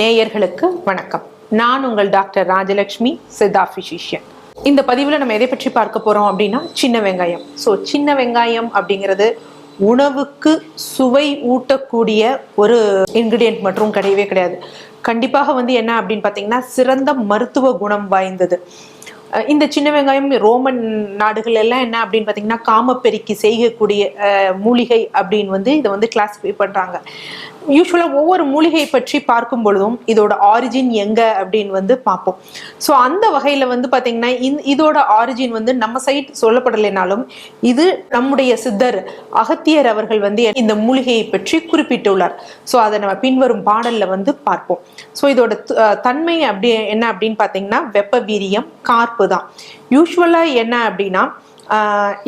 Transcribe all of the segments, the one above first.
நேயர்களுக்கு வணக்கம். நான் உங்கள் டாக்டர் ராஜலக்ஷ்மி சித்தா பிசிஷியன் இந்த பதிவில் நம்ம எதை பற்றி பார்க்க போகிறோம் அப்படின்னா சின்ன வெங்காயம். ஸோ சின்ன வெங்காயம் அப்படிங்கிறது உணவுக்கு சுவை ஊட்டக்கூடிய ஒரு இன்க்ரீடியன்ட் மற்றும் கிடையவே கிடையாது. கண்டிப்பாக வந்து என்ன அப்படின்னு பார்த்தீங்கன்னா சிறந்த மருத்துவ குணம் வாய்ந்தது. இந்த சின்ன வெங்காயம் ரோமன் நாடுகள் எல்லாம் என்ன அப்படின்னு பார்த்தீங்கன்னா காமப்பெருக்கி செய்யக்கூடிய மூலிகை அப்படின்னு வந்து இதை வந்து கிளாஸிஃபை பண்ணுறாங்க யூஸ்வலாக ஒவ்வொரு மூலிகை பற்றி பார்க்கும் பொழுதும் இதோட ஆரிஜின் எங்கே அப்படின்னு வந்து பார்ப்போம். ஸோ அந்த வகையில் வந்து பார்த்தீங்கன்னா இந் இதோட ஆரிஜின் வந்து நம்ம சைட் சொல்லப்படலைனாலும் இது நம்முடைய சித்தர் அகத்தியர் அவர்கள் வந்து இந்த மூலிகையை பற்றி குறிப்பிட்டுள்ளார். ஸோ அதை நம்ம பின்வரும் பாடல்ல வந்து பார்ப்போம். ஸோ இதோட தன்மை அப்படி என்ன அப்படின்னு பார்த்தீங்கன்னா வெப்ப வீரியம் கார்ப்பு தான். யூஸ்வலாக என்ன அப்படின்னா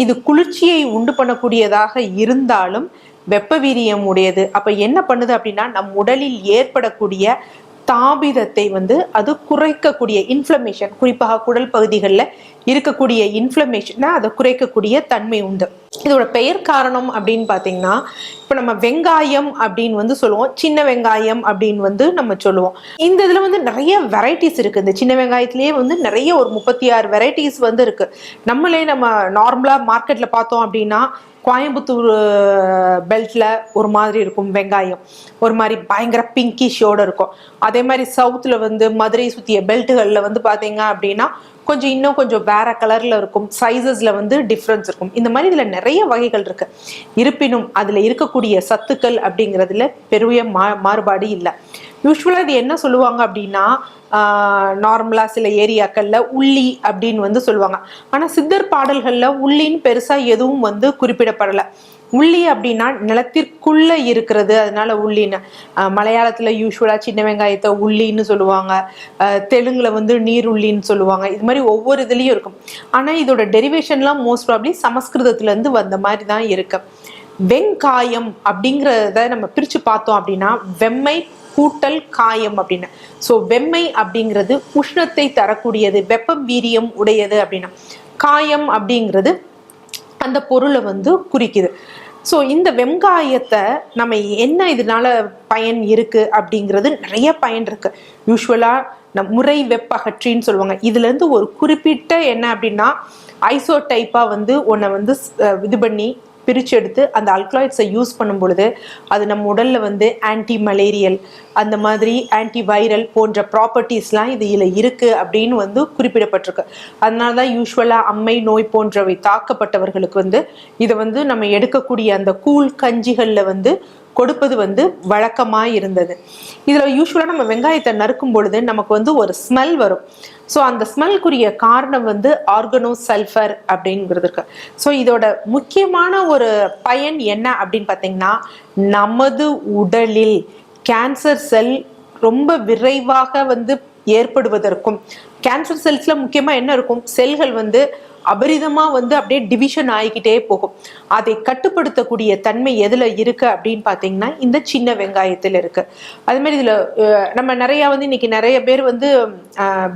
இது குளிர்ச்சியை உண்டு பண்ணக்கூடியதாக இருந்தாலும் வெப்ப வீரியம் உடையது. அப்போ என்ன பண்ணுது அப்படின்னா நம் உடலில் ஏற்படக்கூடிய தாபிதத்தை வந்து அது குறைக்கக்கூடிய இன்ஃப்ளமேஷன் குறிப்பாக குடல் பகுதிகளில் இருக்கக்கூடிய இன்ஃப்ளமேஷனை அதை குறைக்கக்கூடிய தன்மை உண்டு. இதோட பெயர் காரணம் அப்படின்னு பார்த்தீங்கன்னா இப்போ நம்ம வெங்காயம் அப்படின்னு வந்து சொல்லுவோம். சின்ன வெங்காயம் அப்படின்னு வந்து நம்ம சொல்லுவோம். இந்த இதில் வந்து நிறைய வெரைட்டிஸ் இருக்குது இந்த சின்ன வெங்காயத்துலேயே வந்து நிறைய ஒரு முப்பத்தி ஆறு வெரைட்டிஸ் வந்து இருக்குது நம்மளே நம்ம நார்மலாக மார்க்கெட்டில் பார்த்தோம் அப்படின்னா கோயம்புத்தூர் பெல்ட்டில் ஒரு மாதிரி இருக்கும் வெங்காயம். ஒரு மாதிரி பயங்கர பிங்கிஷோடு இருக்கும். அதே மாதிரி சவுத்தில் வந்து மதுரை சுற்றிய பெல்ட்டுகளில் வந்து பார்த்தீங்க அப்படின்னா கொஞ்சம் இன்னும் கொஞ்சம் வேற கலர்ல இருக்கும் சைஸஸ்ல வந்து டிஃப்ரென்ஸ் இருக்கும். இந்த மாதிரி இதுல நிறைய வகைகள் இருக்கு. இருப்பினும் அதுல இருக்கக்கூடிய சத்துக்கள் அப்படிங்கிறதுல பெரிய மா மாறுபாடு இல்லை. யூஸ்வலாக இது என்ன சொல்லுவாங்க அப்படின்னா நார்மலாக சில ஏரியாக்களில் உள்ளி அப்படின்னு வந்து சொல்லுவாங்க. ஆனால் சித்தர் பாடல்களில் உள்ளின்னு பெருசாக எதுவும் வந்து குறிப்பிடப்படலை. உள்ளி அப்படின்னா நிலத்திற்குள்ள இருக்கிறது. அதனால உள்ளின்னு மலையாளத்தில் மலையாளத்துல யூஸ்வலா சின்ன வெங்காயத்தை உள்ளின்னு சொல்லுவாங்க. தெலுங்கில் தெலுங்குல வந்து நீர் உள்ளின்னு சொல்லுவாங்க. இது மாதிரி ஒவ்வொரு இதுலயும் இருக்கும். ஆனா இதோட டெரிவேஷன்லாம் மோஸ்ட் ப்ராப்ளி சமஸ்கிருதத்துல இருந்து வந்த மாதிரி தான் இருக்கு. வெங்காயம் அப்படிங்கிறத நம்ம பிரிச்சு பார்த்தோம் அப்படின்னா வெம்மை கூட்டல் காயம் அப்படின்னு. ஸோ வெம்மை அப்படிங்கிறது உஷ்ணத்தை தரக்கூடியது வெப்ப வீரியம் உடையது அப்படின்னா. காயம் அப்படிங்கிறது அந்த பொருளை வந்து குறிக்குது. ஸோ இந்த வெங்காயத்தை நம்ம என்ன இதனால பயன் இருக்கு அப்படிங்கிறது நிறைய பயன் இருக்கு. யூஸ்வலா நம் முறை வெப்பகற்றின்னு சொல்லுவாங்க. இதுல இருந்து ஒரு குறிப்பிட்ட என்ன அப்படின்னா ஐசோ டைப்பா வந்து உன்னை வந்து இது பண்ணி பிரிச்சு எடுத்து அந்த அல்கலாய்ட்ஸை யூஸ் பண்ணும் பொழுது அது நம்ம உடலில் வந்து ஆன்டி மலேரியல் அந்த மாதிரி ஆன்டி வைரல் போன்ற ப்ராப்பர்ட்டிஸ்லாம் இதில் இருக்குது அப்படின்னு வந்து குறிப்பிடப்பட்டிருக்கு. அதனால தான் யூஸ்வலாக அம்மை நோய் போன்றவை தாக்கப்பட்டவர்களுக்கு வந்து இதை வந்து நம்ம எடுக்கக்கூடிய அந்த கூழ் கஞ்சிகளில் வந்து கொடுப்பது வந்து வழக்கமாக இருந்தது இதில் யூஸ்வலாக நம்ம வெங்காயத்தை நறுக்கும் பொழுது நமக்கு வந்து ஒரு ஸ்மெல் வரும். ஸோ அந்த ஸ்மெல்க்குரிய காரணம் வந்து ஆர்கனோ சல்ஃபர் அப்படிங்கிறது இருக்கு. ஸோ இதோட முக்கியமான ஒரு பயன் என்ன அப்படின்னு பார்த்தீங்கன்னா நமது உடலில் கேன்சர் செல் ரொம்ப விரைவாக வந்து ஏற்படுவதற்கும் கேன்சர் செல்ஸ்ல முக்கியமா என்ன இருக்கும்? செல்கள் வந்து அபரிதமா வந்து அப்படியே டிவிஷன் ஆகிக்கிட்டே போகும். அதை கட்டுப்படுத்தக்கூடிய தன்மை எதுல இருக்கு அப்படின்னு பாத்தீங்கன்னா இந்த சின்ன வெங்காயத்துல இருக்கு. அது மாதிரி இதுல நம்ம நிறைய வந்து இன்னைக்கு நிறைய பேர் வந்து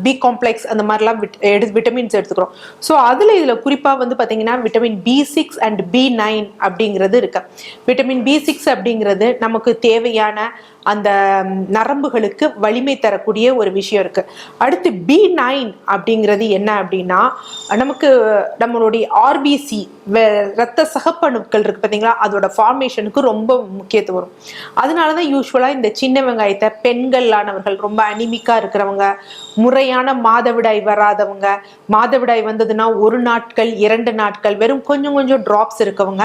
பி காம்ப்ளெக்ஸ் அந்த மாதிரிலாம் விட் எடு விட்டமின்ஸ் எடுத்துக்கிறோம். ஸோ அதுல இதுல குறிப்பா வந்து பாத்தீங்கன்னா vitamin B six and B nine அப்படிங்கிறது இருக்கு. விட்டமின் பி சிக்ஸ் அப்படிங்கிறது நமக்கு தேவையான அந்த நரம்புகளுக்கு வலிமை தரக்கூடிய ஒரு விஷயம் இருக்கு. அடுத்து பி நைன் அப்படிங்கிறது என்ன அப்படின்னா நமக்கு நம்மளுடைய ஆர்பிசி ரத்த சகப்பணுக்கள் இருக்கு பார்த்தீங்களா? அதோட ஃபார்மேஷனுக்கு ரொம்ப முக்கியத்துவம் வரும். அதனால தான் யூஸ்வலாக இந்த சின்ன வெங்காயத்தை பெண்களானவர்கள் ரொம்ப அனிமிக்காக இருக்கிறவங்க முறையான மாதவிடாய் வராதவங்க மாதவிடாய் வந்ததுன்னா ஒரு நாட்கள் இரண்டு நாட்கள் வெறும் கொஞ்சம் கொஞ்சம் ட்ராப்ஸ் இருக்கவங்க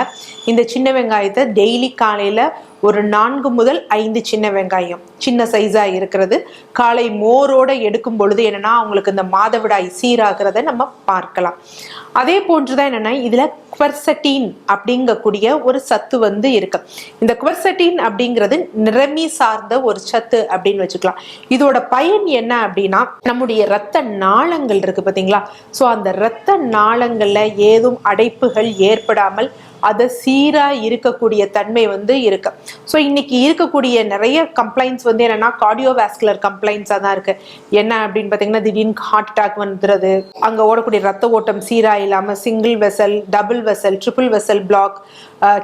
இந்த சின்ன வெங்காயத்தை டெய்லி காலையில் ஒரு நான்கு முதல் ஐந்து சின்ன வெங்காயம். சின்ன சைஸா இருக்கிறது. காலை மோரோட எடுக்கும் பொழுது என்னன்னா அவங்களுக்கு இந்த மாதவிடாய் சீராகிறத நம்ம பார்க்கலாம். அதே போன்றுதான் என்னன்னா இதுல குவர்சட்டின் அப்படிங்கக்கூடிய ஒரு சத்து வந்து இருக்கு. இந்த குவர்சட்டின் அப்படிங்கிறது நிறமி சார்ந்த ஒரு சத்து அப்படின்னு வச்சுக்கலாம். இதோட பயன் என்ன அப்படின்னா நம்முடைய இரத்த நாளங்கள் இருக்கு பாத்தீங்களா? ஸோ அந்த இரத்த நாளங்கள்ல ஏதும் அடைப்புகள் ஏற்படாமல் அதை சீராக இருக்கக்கூடிய தன்மை வந்து இருக்கு. ஸோ இன்னைக்கு இருக்கக்கூடிய நிறைய கம்ப்ளைண்ட்ஸ் வந்து என்னன்னா கார்டியோவாஸ்குலர் கம்ப்ளைண்ட்ஸாக தான் இருக்கு. என்ன அப்படின்னு பார்த்தீங்கன்னா திடீர்னு ஹார்ட் அட்டாக் வந்துடுறது அங்கே ஓடக்கூடிய ரத்த ஓட்டம் சீரா இல்லாமல் single vessel double vessel triple vessel block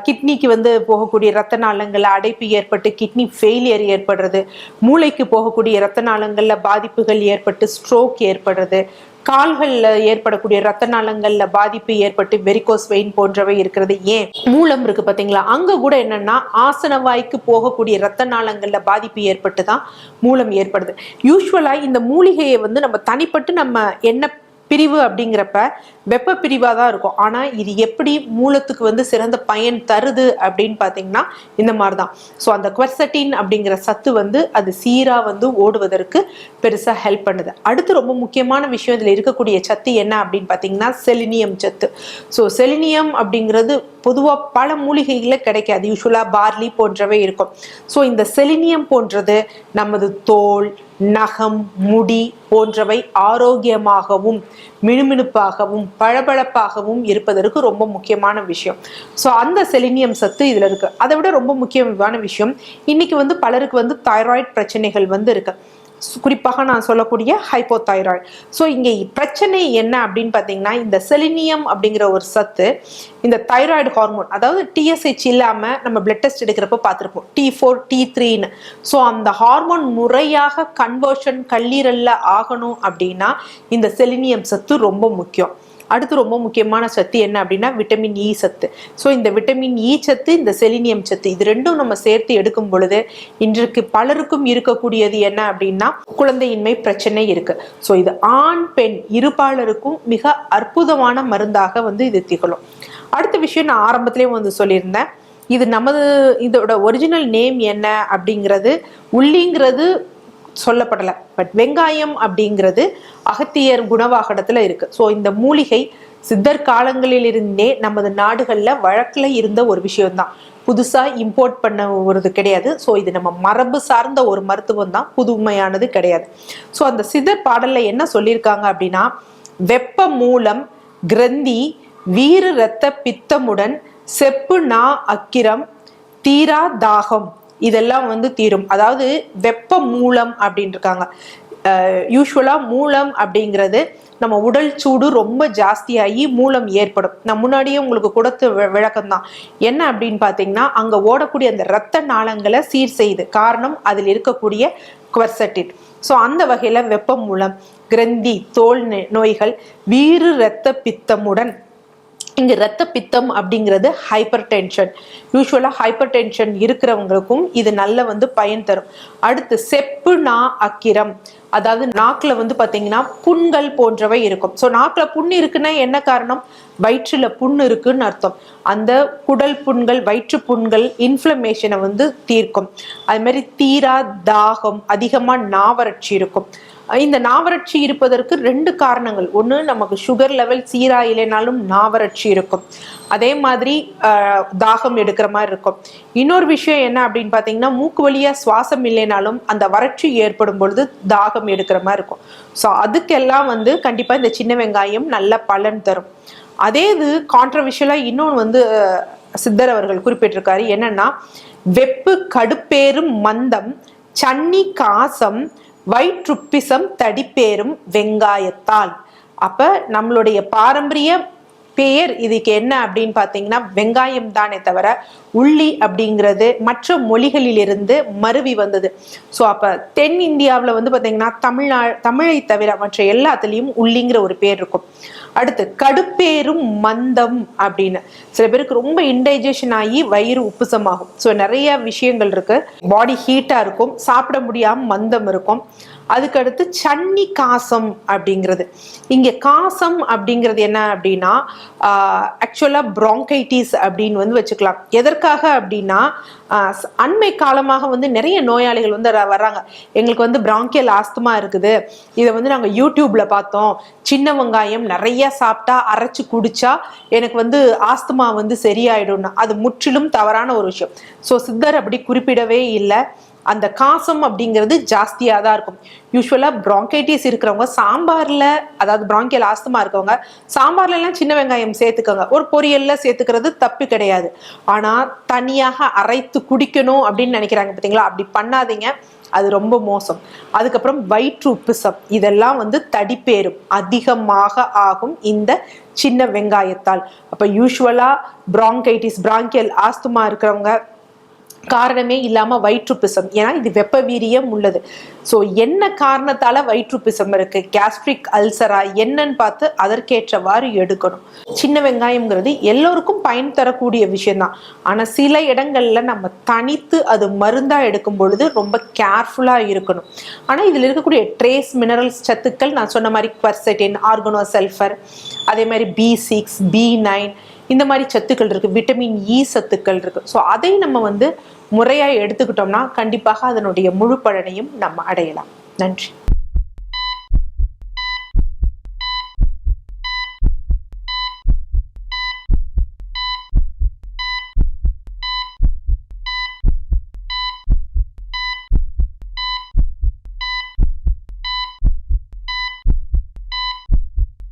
கிட்னிக்கு வந்து போகக்கூடிய ரத்த நாளங்களில் அடைப்பு ஏற்பட்டு கிட்னி ஃபெயிலியர் ஏற்படுறது மூளைக்கு போகக்கூடிய ரத்த நாளங்களில் பாதிப்புகள் ஏற்பட்டு ஸ்ட்ரோக் ஏற்படுறது கால்களில் ஏற்படக்கூடிய ரத்த நாளங்கள்ல பாதிப்பு ஏற்பட்டு வெரிகோஸ் வெயின் போன்றவை இருக்கிறது. ஏன்? மூலம் இருக்கு பாத்தீங்களா? அங்க கூட என்னன்னா ஆசன வாய்க்கு போகக்கூடிய ரத்த நாளங்கள்ல பாதிப்பு ஏற்பட்டு தான் மூலம் ஏற்படுது. யூஸ்வலா இந்த மூலிகையை வந்து நம்ம தனிப்பட்டு நம்ம என்ன பிரிவு அப்படிங்கிறப்ப வெப்ப பிரிவாக தான் இருக்கும். ஆனால் இது எப்படி மூலத்துக்கு வந்து சிறந்த பயன் தருது அப்படின்னு பார்த்தீங்கன்னா இந்த மாதிரி தான் ஸோ அந்த குவர்சட்டின் அப்படிங்கிற சத்து வந்து அது சீராக வந்து ஓடுவதற்கு பெருசாக ஹெல்ப் பண்ணுது. அடுத்து ரொம்ப முக்கியமான விஷயம் இதில் இருக்கக்கூடிய சத்து என்ன அப்படின்னு பார்த்தீங்கன்னா செலினியம் சத்து. ஸோ செலினியம் அப்படிங்கிறது பொதுவாக பல மூலிகைகளில் கிடைக்காது. யூஸ்வலாக பார்லி போன்றவை இருக்கும். ஸோ இந்த செலினியம் போன்றது நமது தோல் நகம் முடி போன்றவை ஆரோக்கியமாகவும் மினுமினுப்பாகவும் பளபளப்பாகவும் இருப்பதற்கு ரொம்ப முக்கியமான விஷயம். ஸோ அந்த செலினியம் சத்து இதில் இருக்கு. அதை விட ரொம்ப முக்கியமான விஷயம் இன்னைக்கு வந்து பலருக்கு வந்து தைராய்டு பிரச்சனைகள் வந்து இருக்குது குறிப்பாக நான் சொல்லக்கூடிய ஹைப்போதைராய்டு ஸோ இங்கே பிரச்சனை என்ன அப்படின்னு பார்த்தீங்கன்னா இந்த செலினியம் அப்படிங்கிற ஒரு சத்து இந்த தைராய்டு ஹார்மோன் அதாவது டிஎஸ்ஹெச் இல்லாமல் நம்ம பிளட் டெஸ்ட் எடுக்கிறப்ப பார்த்துருப்போம். டி ஃபோர் டி த்ரீன்னு ஸோ அந்த ஹார்மோன் முறையாக கன்வர்ஷன் கல்லீரலில் ஆகணும் அப்படின்னா இந்த செலினியம் சத்து ரொம்ப முக்கியம். அடுத்து ரொம்ப முக்கியமான சத்து என்ன அப்படின்னா விட்டமின் இ e சத்து. ஸோ இந்த விட்டமின் இ e சத்து இந்த செலினியம் சத்து இது ரெண்டும் நம்ம சேர்த்து எடுக்கும் பொழுது இன்றைக்கு பலருக்கும் இருக்கக்கூடியது என்ன அப்படின்னா குழந்தையின்மை பிரச்சனை இருக்கு. ஸோ இது ஆண் பெண் இருபாலருக்கும் மிக அற்புதமான மருந்தாக வந்து இது திகழும். அடுத்த விஷயம் நான் ஆரம்பத்திலேயே வந்து சொல்லியிருந்தேன். இது நமது இதோட ஒரிஜினல் நேம் என்ன அப்படிங்கிறது உள்ளிங்கிறது சொல்லப்படலை. பட் வெங்காயம் அப்படிங்கிறது அகத்தியர் குணவாகடத்தில் இருக்குது ஸோ இந்த மூலிகை சித்தர் காலங்களிலிருந்தே நமது நாடுகளில் வழக்கில் இருந்த ஒரு விஷயம்தான். புதுசாக இம்போர்ட் பண்ண ஒரு கிடையாது. ஸோ இது நம்ம மரபு சார்ந்த ஒரு மருத்துவம் தான் புதுமையானது கிடையாது. ஸோ அந்த சிதர் பாடலில் என்ன சொல்லியிருக்காங்க அப்படின்னா வெப்ப மூலம் கிரந்தி வீறு இரத்த பித்தமுடன் செப்பு நா அக்கிரம் தீரா தாகம். இதெல்லாம் வந்து தீரும். அதாவது வெப்ப மூலம் அப்படின்னு இருக்காங்க யூஸ்வலாக மூலம் அப்படிங்கிறது நம்ம உடல் சூடு ரொம்ப ஜாஸ்தியாகி மூலம் ஏற்படும். நான் முன்னாடியே உங்களுக்கு கொடுத்த விளக்கம் தான் என்ன அப்படின்னு பார்த்தீங்கன்னா அங்கே ஓடக்கூடிய அந்த இரத்த நாளங்களை சீர் செய்யுது. காரணம் அதில் இருக்கக்கூடிய குவர்சட்டின் ஸோ அந்த வகையில் வெப்ப மூலம் கிரந்தி தோல் நோய்கள் வீறு இரத்த பித்தமுடன் இங்க ரத்த பித்தம் அப்படிங்கிறது ஹைப்பர் டென்ஷன் யூஸ்வலாக ஹைப்பர் டென்ஷன் இருக்கிறவங்களுக்கும் இது நல்ல வந்து பயன் தரும். அடுத்து செப்பு நா அக்கிரம். அதாவது நாக்குல வந்து பாத்தீங்கன்னா புண்கள் போன்றவை இருக்கும். ஸோ நாக்குல புண் இருக்குன்னா என்ன காரணம்? வயிற்றுல புண் இருக்குன்னு அர்த்தம். அந்த குடல் புண்கள் வயிற்று புண்கள் இன்ஃப்ளமேஷனை வந்து தீர்க்கும். அது மாதிரி தீரா தாகம் அதிகமா நாவறட்சி இருக்கும். இந்த நாவரட்சி இருப்பதற்கு ரெண்டு காரணங்கள். ஒன்று நமக்கு சுகர் லெவல் சீரா இல்லைனாலும் நாவரட்சி இருக்கும். அதே மாதிரி தாகம் எடுக்கிற மாதிரி இருக்கும். இன்னொரு விஷயம் என்ன அப்படின்னு பார்த்தீங்கன்னா மூக்கு வழியா சுவாசம் இல்லைனாலும் அந்த வறட்சி ஏற்படும் பொழுது தாகம் எடுக்கிற மாதிரி இருக்கும். ஸோ அதுக்கெல்லாம் வந்து கண்டிப்பாக இந்த சின்ன வெங்காயம் நல்ல பலன் தரும். அதே இது கான்ட்ரவிஷியலாக இன்னொன்று வந்து சித்தர் அவர்கள் குறிப்பிட்டிருக்காரு. என்னன்னா வெப்பு கடுப்பேறும் மந்தம் சன்னி காசம் வயிற்றுப்பிசம் தடிப்பேரும் வெங்காயத்தால். அப்ப நம்மளுடைய பாரம்பரிய பெயர் இதுக்கு என்ன அப்படின்னு பார்த்தீங்கன்னா வெங்காயம் தானே தவிர உள்ளி அப்படிங்கிறது மற்ற மொழிகளிலிருந்து மருவி வந்தது. ஸோ அப்போ தென் இந்தியாவில் வந்து பார்த்தீங்கன்னா தமிழ்நா தமிழை தவிர மற்ற எல்லாத்துலேயும் உள்ளிங்கிற ஒரு பேர் இருக்கும். அடுத்து கடுப்பேரும் மந்தம் அப்படின்னு. சில பேருக்கு ரொம்ப இன்டைஜஷன் ஆகி வயிறு உப்புசமாகும். ஸோ நிறைய விஷயங்கள் இருக்கு. பாடி ஹீட்டாக இருக்கும். சாப்பிட முடியாமல் மந்தம் இருக்கும். அதுக்கடுத்து சன்னி காசம் அப்படிங்கிறது. இங்கே காசம் அப்படிங்கிறது என்ன அப்படின்னா ஆக்சுவலாக ப்ராங்கைட்டிஸ் அப்படின்னு வந்து வச்சுக்கலாம். எதற்காக அப்படின்னா அண்மை காலமாக வந்து நிறைய நோயாளிகள் வந்து வர்றாங்க. எங்களுக்கு வந்து பிராங்கியல் ஆஸ்துமா இருக்குது. இதை வந்து நாங்கள் யூடியூப்ல பார்த்தோம். சின்ன வெங்காயம் நிறைய சாப்பிட்டா அரைச்சு குடிச்சா எனக்கு வந்து ஆஸ்துமா வந்து சரியாயிடும்னா அது முற்றிலும் தவறான ஒரு விஷயம். ஸோ சித்தர் அப்படி குறிப்பிடவே இல்லை. அந்த காசம் அப்படிங்கிறது ஜாஸ்தியாக தான் இருக்கும் யூஸ்வலாக ப்ராங்கைட்டிஸ் இருக்கிறவங்க சாம்பாரில் அதாவது ப்ராங்கியல் ஆஸ்துமா இருக்கவங்க சாம்பார்லலாம் சின்ன வெங்காயம் சேர்த்துக்கோங்க. ஒரு பொரியலில் சேர்த்துக்கிறது தப்பு கிடையாது. ஆனால் தனியாக அரைத்து குடிக்கணும் அப்படின்னு நினைக்கிறாங்க பார்த்தீங்களா அப்படி பண்ணாதீங்க. அது ரொம்ப மோசம். அதுக்கப்புறம் வயிற்று உப்புசம். இதெல்லாம் வந்து தடிப்பேறும் அதிகமாக ஆகும் இந்த சின்ன வெங்காயத்தால். அப்போ யூஸ்வலாக ப்ராங்கைட்டிஸ் பிராங்கியல் ஆஸ்துமா இருக்கிறவங்க காரணமே இல்லாமல் வயிற்றுப்பிசம். ஏன்னா இது வெப்ப வீரியம் உள்ளது. ஸோ என்ன காரணத்தால் வயிற்றுப்பிசம் இருக்கு? கேஸ்ட்ரிக் அல்சரா என்னன்னு பார்த்து அதற்கேற்றவாறு எடுக்கணும். சின்ன வெங்காயம்ங்கிறது எல்லோருக்கும் பயன் தரக்கூடிய விஷயம்தான். ஆனால் சில இடங்களில் நம்ம தனித்து அது மருந்தாக எடுக்கும் பொழுது ரொம்ப கேர்ஃபுல்லாக இருக்கணும். ஆனால் இதில் இருக்கக்கூடிய ட்ரேஸ் மினரல்ஸ் சத்துக்கள் நான் சொன்ன மாதிரி குவர்செட்டின் ஆர்கனோ சல்ஃபர் அதே மாதிரி பி சிக்ஸ் பி நைன் இந்த மாதிரி சத்துக்கள் இருக்குது விட்டமின் இ e சத்துக்கள் இருக்குது ஸோ அதை நம்ம வந்து முறையாக எடுத்துக்கிட்டோம்னா கண்டிப்பாக அதனுடைய முழு பலனையும் நம்ம அடையலாம். நன்றி.